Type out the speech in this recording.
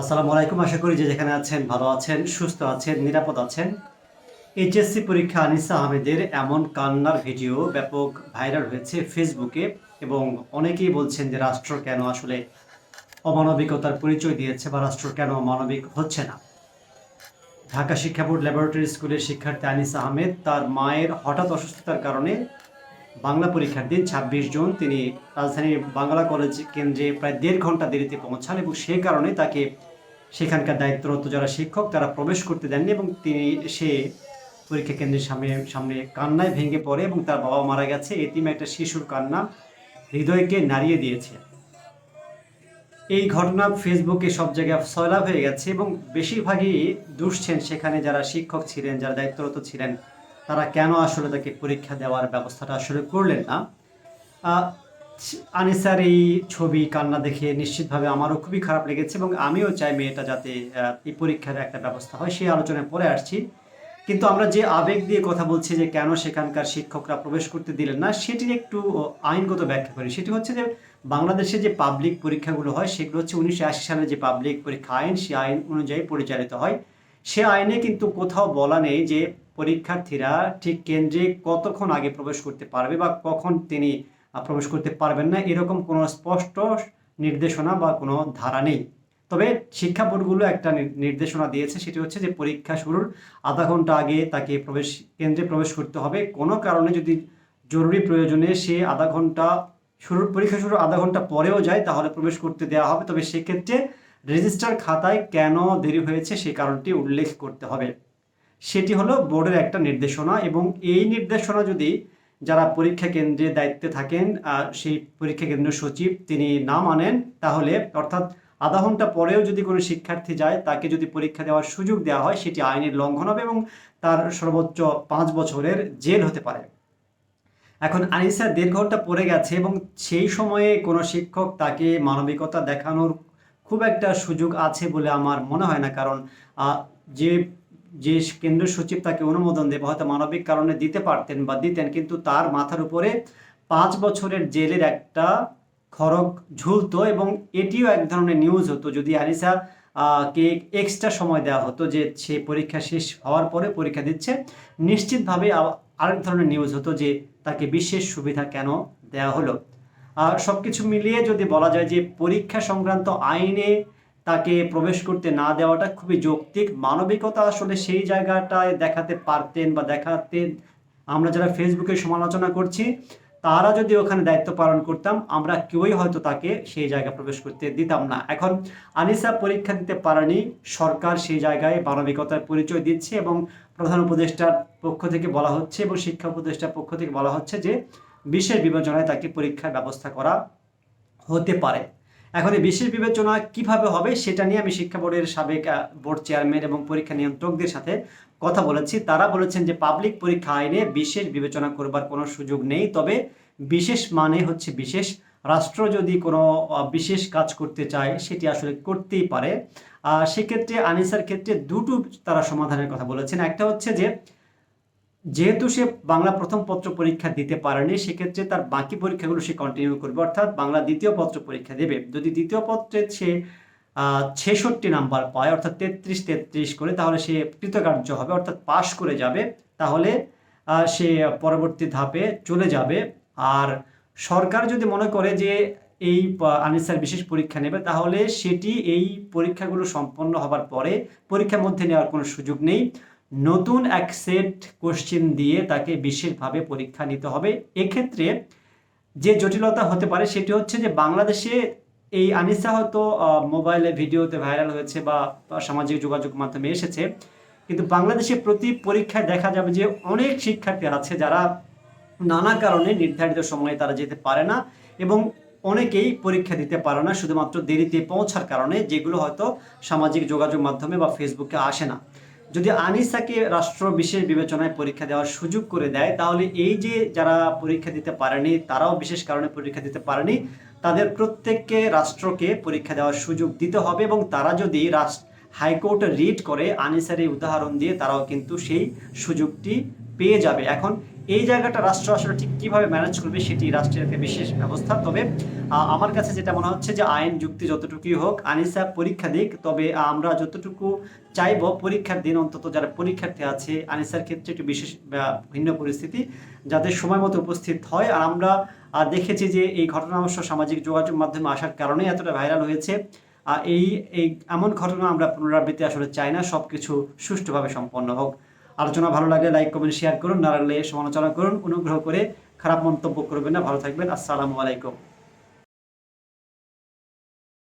আসসালামু আলাইকুম, আশা করি যে যেখানে আছেন ভালো আছেন, সুস্থ আছেন, নিরাপদ আছেন। এইচএসসি পরীক্ষা আনিসা আহমেদের এমন কান্নার ভিডিও ব্যাপক ভাইরাল হয়েছে ফেসবুকে এবং অনেকেই বলছেন যে রাষ্ট্র কেন আসলে অমানবিকতার পরিচয় দিয়েছে বা রাষ্ট্র কেন মানবিক হচ্ছে না। ঢাকা শিক্ষা বোর্ড ল্যাবরেটরি স্কুলের শিক্ষার্থী আনিসা আহমেদ তার মায়ের হঠাৎ অসুস্থতার কারণে বাংলা পরীক্ষার দিন, ছাব্বিশ জুন, তিনি রাজধানীর বাংলা কলেজ কেন্দ্রে প্রায় দেড় ঘণ্টা দেরিতে পৌঁছান এবং সেই কারণে তাকে সেখানকার দায়িত্বরত যারা শিক্ষক, তারা প্রবেশ করতে দেননি এবং তিনি সে পরীক্ষা কেন্দ্রের সামনে সামনে কান্নায় ভেঙে পড়ে এবং তার বাবা মারা গেছে। এতিম একটা শিশুর কান্না হৃদয়কে নাড়িয়ে দিয়েছে। এই ঘটনা ফেসবুকে সব জায়গায় সয়লাভ হয়ে গেছে এবং বেশিরভাগই দুষছেন সেখানে যারা শিক্ষক ছিলেন, যারা দায়িত্বরত ছিলেন। তারা কেন আসলে তাকে পরীক্ষা দেওয়ার ব্যবস্থাটা আসলে করলেন না? আনিসার এই ছবি কান্না দেখে নিশ্চিতভাবে আমারও খুবই খারাপ লেগেছে এবং আমিও চাই মেয়েটা যাতে এই পরীক্ষার একটা ব্যবস্থা হয়, সেই আলোচনায় পরে আসছি। কিন্তু আমরা যে আবেগ দিয়ে কথা বলছি যে কেন সেখানকার শিক্ষকরা প্রবেশ করতে দিলেন না, সেটির একটু আইনগত ব্যাখ্যা করি। সেটি হচ্ছে যে বাংলাদেশে যে পাবলিক পরীক্ষাগুলো হয়, সেগুলো হচ্ছে উনিশশো আশি সালে যে পাবলিক পরীক্ষা আইন সে আইন অনুযায়ী পরিচালিত হয়। সে আইনে কিন্তু কোথাও বলা নেই যে পরীক্ষার্থীরা ঠিক কেন্দ্রে কতক্ষণ আগে প্রবেশ করতে পারবে বা কখন তিনি প্রবেশ করতে পারবেন না। এরকম কোনো স্পষ্ট নির্দেশনা বা কোনো ধারা নেই। তবে শিক্ষা বোর্ডগুলো একটা নির- নির্দেশনা দিয়েছে, সেটি হচ্ছে যে পরীক্ষা শুরুর আধা ঘণ্টা আগে তাকে প্রবেশ, কেন্দ্রে প্রবেশ করতে হবে। কোনো কারণে যদি জরুরি প্রয়োজনে সে আধা ঘণ্টা শুরুর, পরীক্ষা শুরুর আধা ঘণ্টা পরেও যায়, তাহলে প্রবেশ করতে দেওয়া হবে। তবে সেক্ষেত্রে রেজিস্টার খাতায় কেন দেরি হয়েছে সেই কারণটি উল্লেখ করতে হবে। সেটি হলো বোর্ডের একটা নির্দেশনা এবং এই নির্দেশনা যদি যারা পরীক্ষা কেন্দ্রে দায়িত্বে থাকেন সেই পরীক্ষা কেন্দ্র সচিব তিনি না মানেন, তাহলে অর্থাৎ আধা ঘণ্টা পরেও যদি কোনো শিক্ষার্থী যায়, তাকে যদি পরীক্ষা দেওয়ার সুযোগ দেওয়া হয়, সেটি আইনের লঙ্ঘন হবে এবং তার সর্বোচ্চ পাঁচ বছরের জেল হতে পারে। এখন আনিসা দেড় ঘণ্টা পড়ে গেছে এবং সেই সময়ে কোনো শিক্ষক তাকে মানবিকতা দেখানোর খুব একটা সুযোগ আছে বলে আমার মনে হয় না, কারণ যে যে কেন্দ্র সচিব তাকে অনুমোদন দেবে হয়তো মানবিক কারণে দিতে পারতেন বা দিতেন, কিন্তু তার মাথার উপরে পাঁচ বছরের জেলের একটা খড়গ ঝুলতো এবং এটিও এক ধরনের নিউজ হতো। যদি আনিসা কে এক্সট্রা সময় দেওয়া হতো যে সে পরীক্ষা শেষ হওয়ার পরে পরীক্ষা দিচ্ছে, নিশ্চিতভাবে আরেক ধরনের নিউজ হতো যে তাকে বিশেষ সুবিধা কেন দেওয়া হলো। সব কিছু মিলিয়ে যদি বলা যায় যে পরীক্ষা সংক্রান্ত আইনে তাকে প্রবেশ করতে না দেওয়াটা খুবই যৌক্তিক। মানবিকতা আসলে সেই জায়গাটায় দেখাতে পারতেন বা দেখাতে আমরা যারা ফেসবুকে সমালোচনা করছি, তারা যদি ওখানে দায়িত্ব পালন করতাম, আমরা কেউই হয়তো তাকে সেই জায়গায় প্রবেশ করতে দিতাম না। এখন আনিসা পরীক্ষা দিতে পারেনি, সরকার সেই জায়গায় মানবিকতার পরিচয় দিচ্ছে এবং প্রধান উপদেষ্টার পক্ষ থেকে বলা হচ্ছে এবং শিক্ষা উপদেষ্টার পক্ষ থেকে বলা হচ্ছে যে বিশেষ বিবেচনায় তাকে পরীক্ষার ব্যবস্থা করা হতে পারে। এখন এই বিশেষ বিবেচনা কীভাবে হবে সেটা নিয়ে আমি শিক্ষা বোর্ডের সাবেক বোর্ড চেয়ারম্যান এবং পরীক্ষা নিয়ন্ত্রকদের সাথে কথা বলেছি। তারা বলেছেন যে পাবলিক পরীক্ষা আইনে বিশেষ বিবেচনা করবার কোনো সুযোগ নেই, তবে বিশেষ মানে হচ্ছে বিশেষ। রাষ্ট্র যদি কোনো বিশেষ কাজ করতে চায়, সেটি আসলে করতেই পারে। সেক্ষেত্রে আনিসার ক্ষেত্রে দুটো তারা সমাধানের কথা বলেছেন। একটা হচ্ছে যে যেহেতু সে বাংলা প্রথম পত্র পরীক্ষা দিতে পারেনি, সেক্ষেত্রে তার বাকি পরীক্ষাগুলো সে কন্টিনিউ করবে। অর্থাৎ বাংলা দ্বিতীয় পত্র পরীক্ষা দেবে। যদি দ্বিতীয় পত্রে সে ছেষট্টি নাম্বার পায়, অর্থাৎ তেত্রিশ তেত্রিশ করে, তাহলে সে কৃতকার্য হবে, অর্থাৎ পাশ করে যাবে। তাহলে সে পরবর্তী ধাপে চলে যাবে। আর সরকার যদি মনে করে যে এই আনিসার বিশেষ পরীক্ষা নেবে, তাহলে সেটি এই পরীক্ষাগুলো সম্পন্ন হবার পরে পরীক্ষার মধ্যে নেওয়ার কোনো সুযোগ নেই। নতুন এক সেট কোশ্চেন দিয়ে তাকে বিশেষভাবে পরীক্ষা নিতে হবে। এক্ষেত্রে যে জটিলতা হতে পারে সেটি হচ্ছে যে বাংলাদেশে এই আনিসা হয়তো মোবাইলে ভিডিওতে ভাইরাল হয়েছে বা সামাজিক যোগাযোগ মাধ্যমে এসেছে। কিন্তু বাংলাদেশে প্রতি পরীক্ষায় দেখা যাবে যে অনেক শিক্ষার্থী আছে যারা নানা কারণে নির্ধারিত সময়ে তারা যেতে পারে না এবং অনেকেই পরীক্ষা দিতে পারে না, শুধুমাত্র দেরিতে পৌঁছার কারণে, যেগুলো হয়তো সামাজিক যোগাযোগ মাধ্যমে বা ফেসবুকে আসে না। যদি আনিসাকে রাষ্ট্র বিশেষ বিবেচনায় পরীক্ষা দেওয়ার সুযোগ করে দেয়, তাহলে এই যে যারা পরীক্ষা দিতে পারেনি, তারাও বিশেষ কারণে পরীক্ষা দিতে পারেনি, তাদের প্রত্যেককে রাষ্ট্রকে পরীক্ষা দেওয়ার সুযোগ দিতে হবে এবং তারা যদি রাষ্ট্র, হাইকোর্টে রিট করে আনিসার এই উদাহরণ দিয়ে, তারাও কিন্তু সেই সুযোগটি পেয়ে যাবে। এখন এই জায়গাটা রাষ্ট্র আসলে ঠিক কীভাবে ম্যানেজ করবে সেটি রাষ্ট্রের একটা বিশেষ ব্যবস্থা। তবে আমার কাছে যেটা মনে হচ্ছে যে আইন, যুক্তি যতটুকুই হোক, আনিসা পরীক্ষা দিক, তবে আমরা যতটুকু চাইব পরীক্ষার দিন অন্তত যারা পরীক্ষার্থী আছে আনিসার ক্ষেত্রে একটু বিশেষ ভিন্ন পরিস্থিতি, যাদের সময় মতো উপস্থিত হয়। আর আমরা দেখেছি যে এই ঘটনা অবশ্য সামাজিক যোগাযোগ মাধ্যমে আসার কারণে এতটা ভাইরাল হয়েছে। এই এই, এমন ঘটনা আমরা পুনরাবৃত্তি আসলে চাই না সব কিছু সুষ্ঠুভাবে সম্পন্ন হোক। আলোচনা ভালো লাগলে লাইক কমেন্ট শেয়ার করুন। না সমালোচনা করুন। অনুগ্রহ করে খারাপ মন্তব্য করবেন না। ভালো থাকবেন। আসসালামু আলাইকুম।